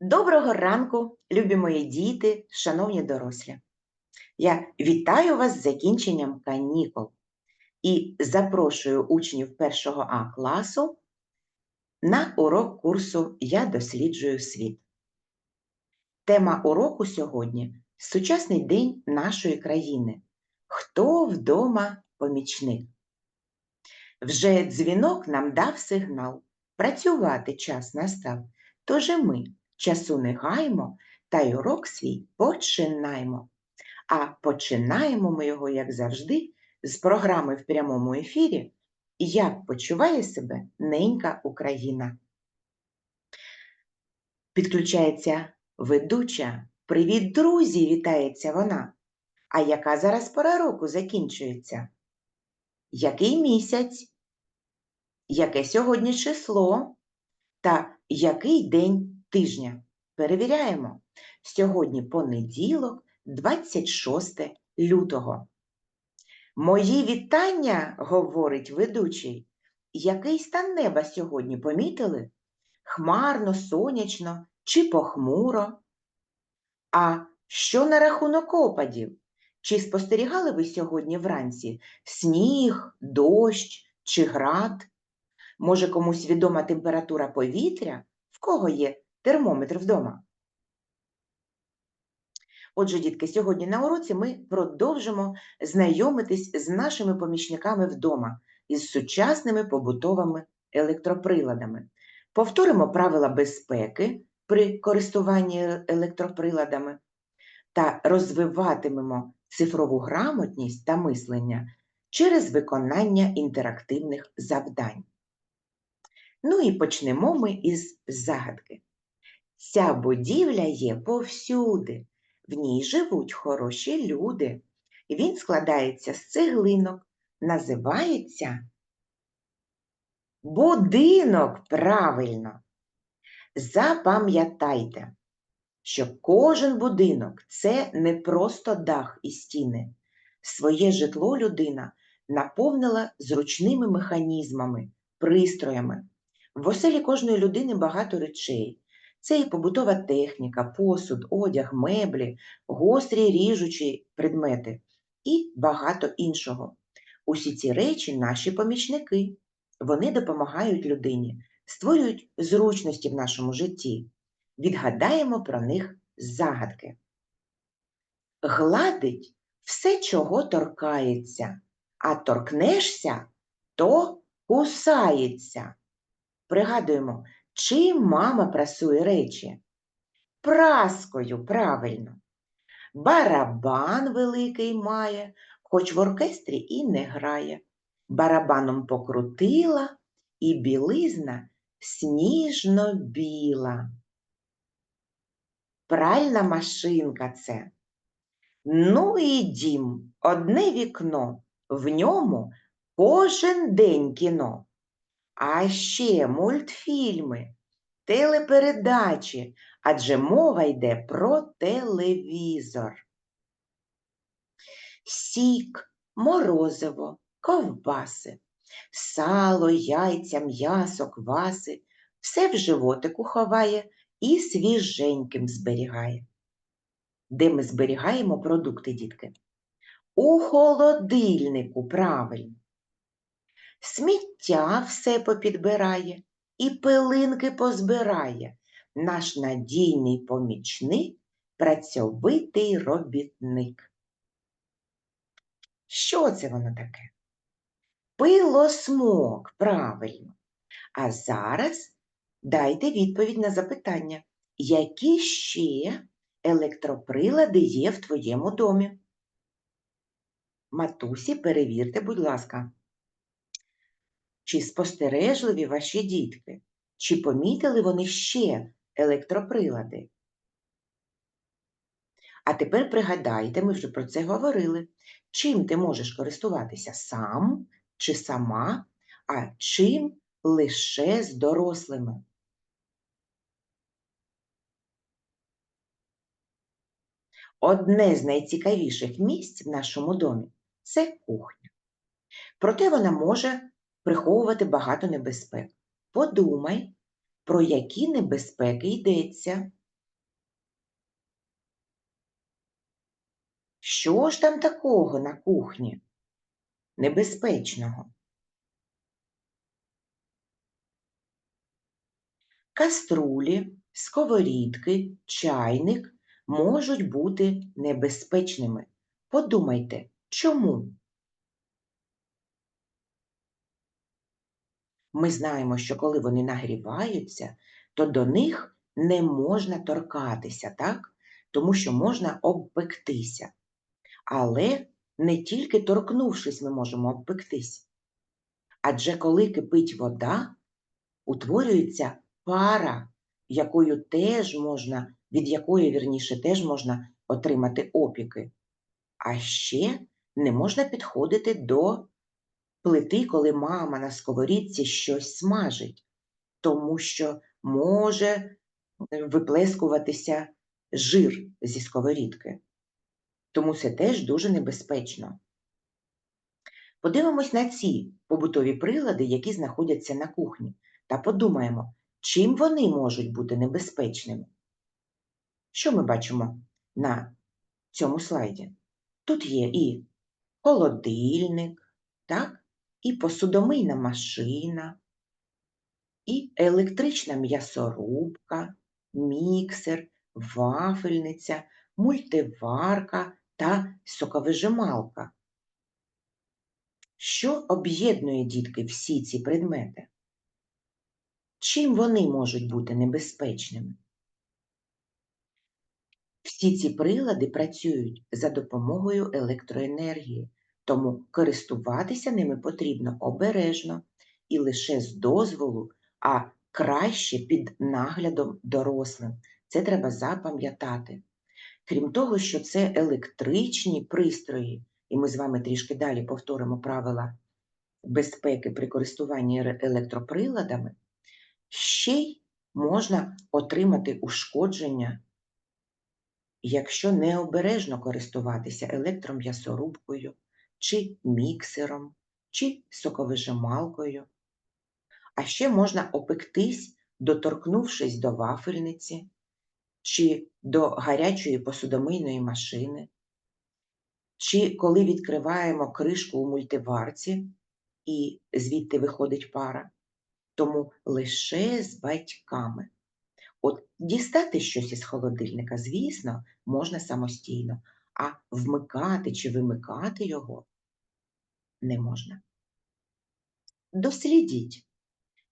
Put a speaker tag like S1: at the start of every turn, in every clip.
S1: Доброго ранку, любі мої діти, шановні дорослі. Я вітаю вас з закінченням канікул і запрошую учнів 1 А класу на урок курсу Я досліджую світ. Тема уроку сьогодні сучасний день нашої країни. Хто вдома помічник? Вже дзвінок нам дав сигнал. Працювати час настав. Тож і ми часу не гаймо, та й урок свій починаємо. А починаємо ми його, як завжди, з програми в прямому ефірі Як почуває себе ненька Україна. Підключається ведуча. Привіт, друзі! Вітається вона. А яка зараз пора року закінчується? Який місяць? Яке сьогодні число? Та який день тижня? Перевіряємо. Сьогодні понеділок, 26 лютого. Мої вітання, говорить ведучий. Який стан неба сьогодні помітили? Хмарно, сонячно чи похмуро? А що на рахунок опадів? Чи спостерігали ви сьогодні вранці сніг, дощ чи град? Може, комусь відома температура повітря? В кого є термометр вдома? Отже, дітки, сьогодні на уроці ми продовжимо знайомитись з нашими помічниками вдома із сучасними побутовими електроприладами. Повторимо правила безпеки при користуванні електроприладами та розвиватимемо цифрову грамотність та мислення через виконання інтерактивних завдань. Ну і почнемо ми із загадки. Ця будівля є повсюди, в ній живуть хороші люди. Він складається з цеглинок, називається будинок правильно. Запам'ятайте, що кожен будинок це не просто дах і стіни. Своє житло людина наповнила зручними механізмами, пристроями. В оселі кожної людини багато речей. Це і побутова техніка, посуд, одяг, меблі, гострі ріжучі предмети і багато іншого. Усі ці речі наші помічники. Вони допомагають людині, створюють зручності в нашому житті. Відгадаємо про них загадки. Гладить все, чого торкається, а торкнешся, то кусається. Пригадуємо, чим мама прасує речі? Праскою, правильно. Барабан великий має, хоч в оркестрі і не грає. Барабаном покрутила, і білизна сніжно-біла. Пральна машинка це. Ну і дім, одне вікно, в ньому кожен день кіно. А ще мультфільми, телепередачі, адже мова йде про телевізор. Сік, морозиво, ковбаси, сало, яйця, м'ясо, кваси все в животику ховає і свіженьким зберігає. Де ми зберігаємо продукти, дітки? У холодильнику, правильно. Сміття все попідбирає і пилинки позбирає. Наш надійний помічник, працьовитий робітник. Що це воно таке? Пилосмок, правильно. А зараз дайте відповідь на запитання, які ще електроприлади є в твоєму домі? Матусі, перевірте, будь ласка. Чи спостережливі ваші дітки? Чи помітили вони ще електроприлади? А тепер пригадайте, ми вже про це говорили. Чим ти можеш користуватися сам чи сама, а чим лише з дорослими? Одне з найцікавіших місць в нашому домі це кухня. Проте вона може приховувати багато небезпек. Подумай, про які небезпеки йдеться. Що ж там такого на кухні? Небезпечного? Каструлі, сковорідки, чайник можуть бути небезпечними. Подумайте, чому? Ми знаємо, що коли вони нагріваються, то до них не можна торкатися, так? Тому що можна обпектися. Але не тільки торкнувшись, ми можемо обпектись. Адже коли кипить вода, утворюється пара, якою теж можна, від якої, вірніше, теж можна отримати опіки. А ще не можна підходити до плити, коли мама на сковорідці щось смажить, тому що може виплескуватися жир зі сковорідки. Тому це теж дуже небезпечно. Подивимось на ці побутові прилади, які знаходяться на кухні, та подумаємо, чим вони можуть бути небезпечними. Що ми бачимо на цьому слайді? Тут є і холодильник, так? І посудомийна машина, і електрична м'ясорубка, міксер, вафельниця, мультиварка та соковижималка. Що об'єднує дітки всі ці предмети? Чим вони можуть бути небезпечними? Всі ці прилади працюють за допомогою електроенергії, тому користуватися ними потрібно обережно і лише з дозволу, а краще під наглядом дорослим. Це треба запам'ятати. Крім того, що це електричні пристрої, і ми з вами трішки далі повторимо правила безпеки при користуванні електроприладами, ще й можна отримати ушкодження, якщо необережно користуватися електром'ясорубкою, чи міксером, чи соковижималкою. А ще можна опектись, доторкнувшись до вафельниці, чи до гарячої посудомийної машини, чи коли відкриваємо кришку у мультиварці і звідти виходить пара, тому лише з батьками. От дістати щось із холодильника, звісно, можна самостійно, а вмикати чи вимикати його не можна. Дослідіть,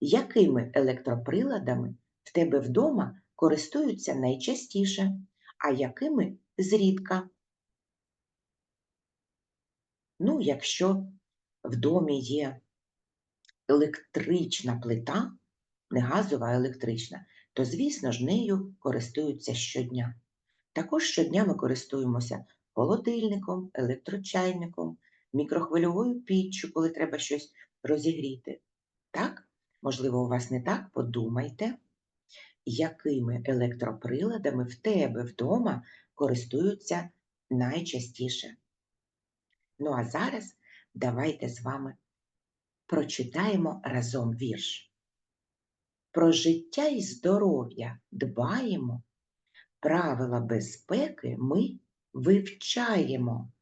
S1: якими електроприладами в тебе вдома користуються найчастіше, а якими зрідка. Ну, якщо в домі є електрична плита, не газова, а електрична, то, звісно ж, нею користуються щодня. Також щодня ми користуємося холодильником, електрочайником, мікрохвильовою піччю, коли треба щось розігріти. Так? Можливо, у вас не так, подумайте, якими електроприладами в тебе вдома користуються найчастіше. Ну, а зараз давайте з вами прочитаємо разом вірш. Про життя і здоров'я дбаємо, правила безпеки ми вивчаємо,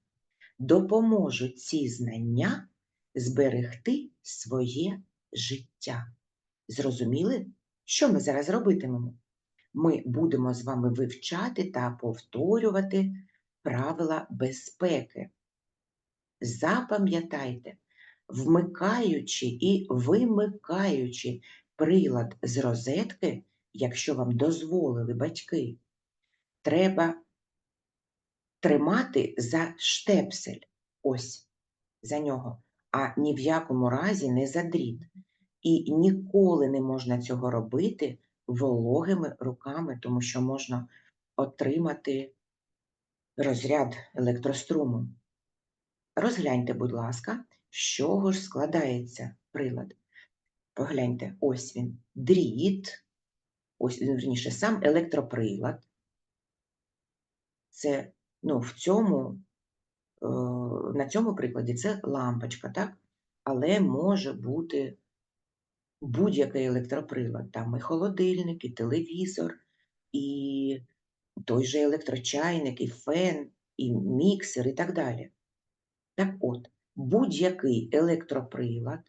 S1: допоможуть ці знання зберегти своє життя. Зрозуміли, що ми зараз робитимемо? Ми будемо з вами вивчати та повторювати правила безпеки. Запам'ятайте, вмикаючи і вимикаючи прилад з розетки, якщо вам дозволили батьки, треба тримати за штепсель, ось за нього, а ні в якому разі не за дріт. І ніколи не можна цього робити вологими руками, тому що можна отримати розряд електроструму. Розгляньте, будь ласка, з чого ж складається прилад. Погляньте, ось він, дріт, ось, верніше, сам електроприлад. Це, ну, в цьому, е, на цьому прикладі це лампочка, так? Але може бути будь-який електроприлад. Там і холодильник, і телевізор, і той же електрочайник, і фен, і міксер, і так далі. Так от, будь-який електроприлад,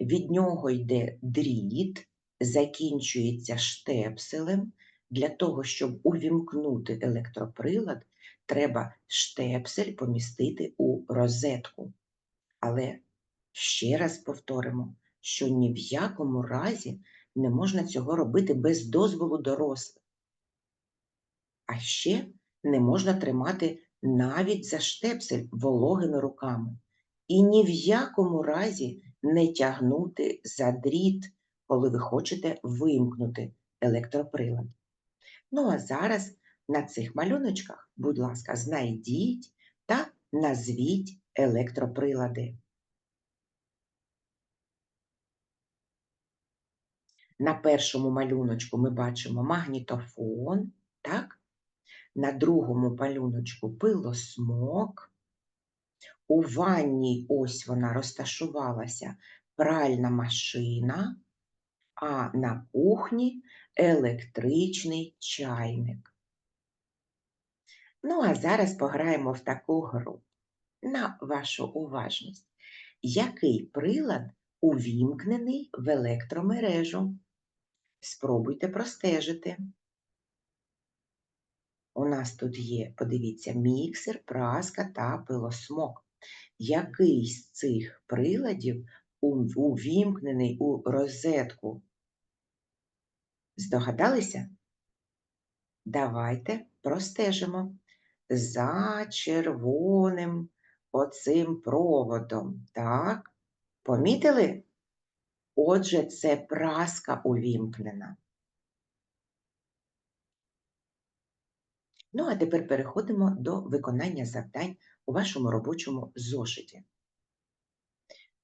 S1: від нього йде дріт, закінчується штепселем. Для того, щоб увімкнути електроприлад, треба штепсель помістити у розетку. Але ще раз повторимо, що ні в якому разі не можна цього робити без дозволу дорослих. А ще не можна тримати навіть за штепсель вологими руками. І ні в якому разі не тягнути за дріт, коли ви хочете вимкнути електроприлад. Ну а зараз на цих малюночках, будь ласка, знайдіть та назвіть електроприлади. На першому малюночку ми бачимо магнітофон, так? на другому малюночку пилосмок. У ванній ось вона розташувалася пральна машина, а на кухні електричний чайник. Ну, а зараз пограємо в таку гру. На вашу уважність. Який прилад увімкнений в електромережу? Спробуйте простежити. У нас тут є, подивіться, міксер, праска та пилосмок. Який з цих приладів увімкнений у розетку? Здогадалися? Давайте простежимо за червоним оцим проводом. Так? Помітили? Отже, це праска увімкнена. Ну, а тепер переходимо до виконання завдань у вашому робочому зошиті.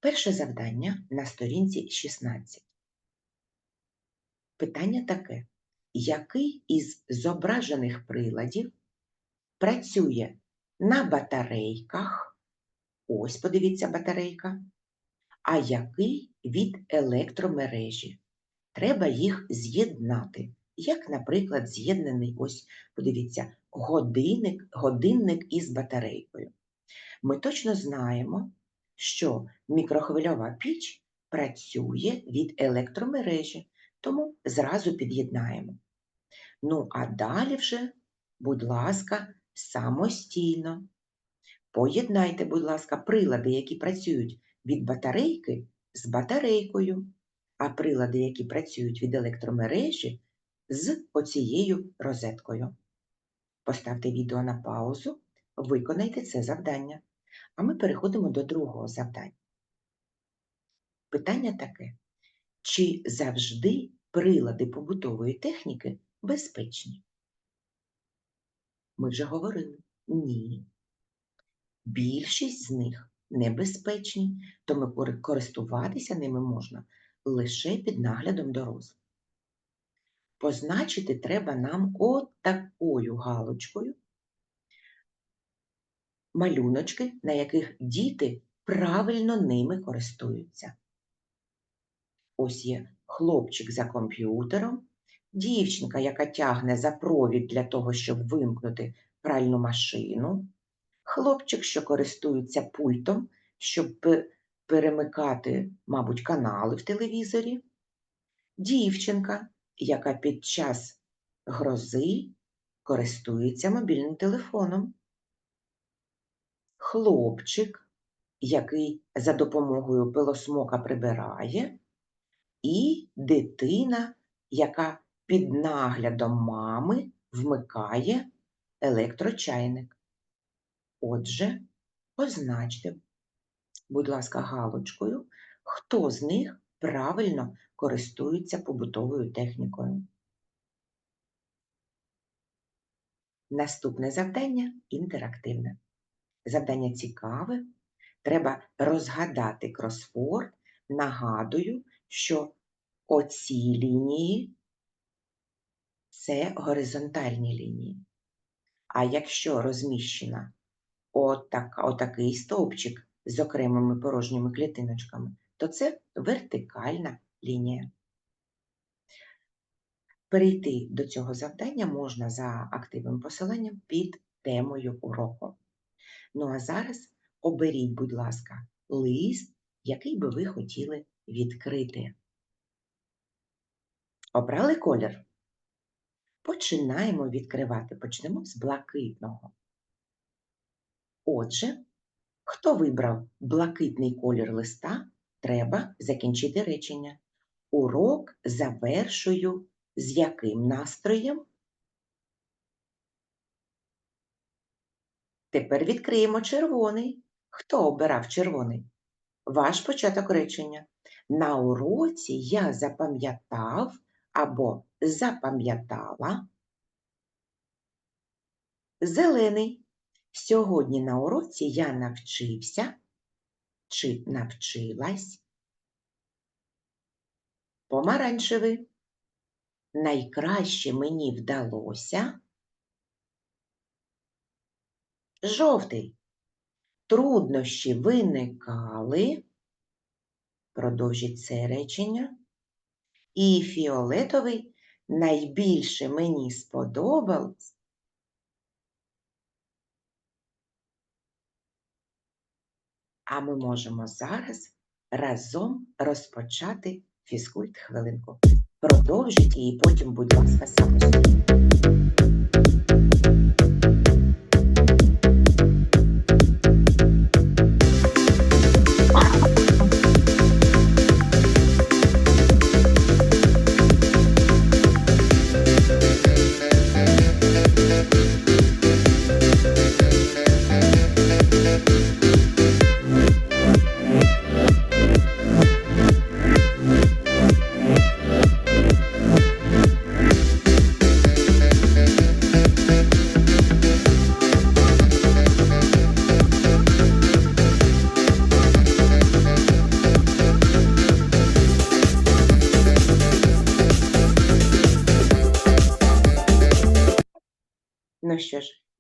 S1: Перше завдання на сторінці 16. Питання таке: який із зображених приладів працює на батарейках? Ось, подивіться, батарейка. А який від електромережі? Треба їх з'єднати. Як, наприклад, з'єднаний, ось, подивіться, годинник, годинник із батарейкою. Ми точно знаємо, що мікрохвильова піч працює від електромережі, тому зразу під'єднаємо. Ну, а далі вже, будь ласка, самостійно. Поєднайте, будь ласка, прилади, які працюють від батарейки з батарейкою, а прилади, які працюють від електромережі, з оцією розеткою. Поставте відео на паузу, виконайте це завдання. А ми переходимо до другого завдання. Питання таке: чи завжди прилади побутової техніки безпечні? Ми вже говорили ні. Більшість з них небезпечні, тому користуватися ними можна лише під наглядом дорослих. Позначити треба нам от галочкою малюночки, на яких діти правильно ними користуються. Ось є хлопчик за комп'ютером, дівчинка, яка тягне за провід для того, щоб вимкнути пральну машину, хлопчик, що користується пультом, щоб перемикати, мабуть, канали в телевізорі, дівчинка, яка під час грози користується мобільним телефоном, хлопчик, який за допомогою пилосмока прибирає, і дитина, яка під наглядом мами вмикає електрочайник. Отже, позначте, будь ласка, галочкою, хто з них правильно користується побутовою технікою. Наступне завдання інтерактивне. Завдання цікаве. Треба розгадати кросфорд. Нагадую, що оці лінії це горизонтальні лінії. А якщо розміщена отак, отакий стовпчик з окремими порожніми клітиночками, то це вертикальна лінія. Перейти до цього завдання можна за активним посиланням під темою уроку. Ну а зараз оберіть, будь ласка, лист, який би ви хотіли відкрити. Обрали колір? Починаємо відкривати. Почнемо з блакитного. Отже, хто вибрав блакитний колір листа, треба закінчити речення. Урок завершую з яким настроєм? Тепер відкриємо червоний. Хто обирав червоний? Ваш початок речення. На уроці я запам'ятав або запам'ятала. Зелений. Сьогодні на уроці я навчився чи навчилась. Помаранчевий. Найкраще мені вдалося. Жовтий. Труднощі виникали. Продовжіть це речення. І фіолетовий найбільше мені сподобалось. А ми можемо зараз разом розпочати фізкульт хвилинку. Продовжіть її потім, будь ласка, самостійно.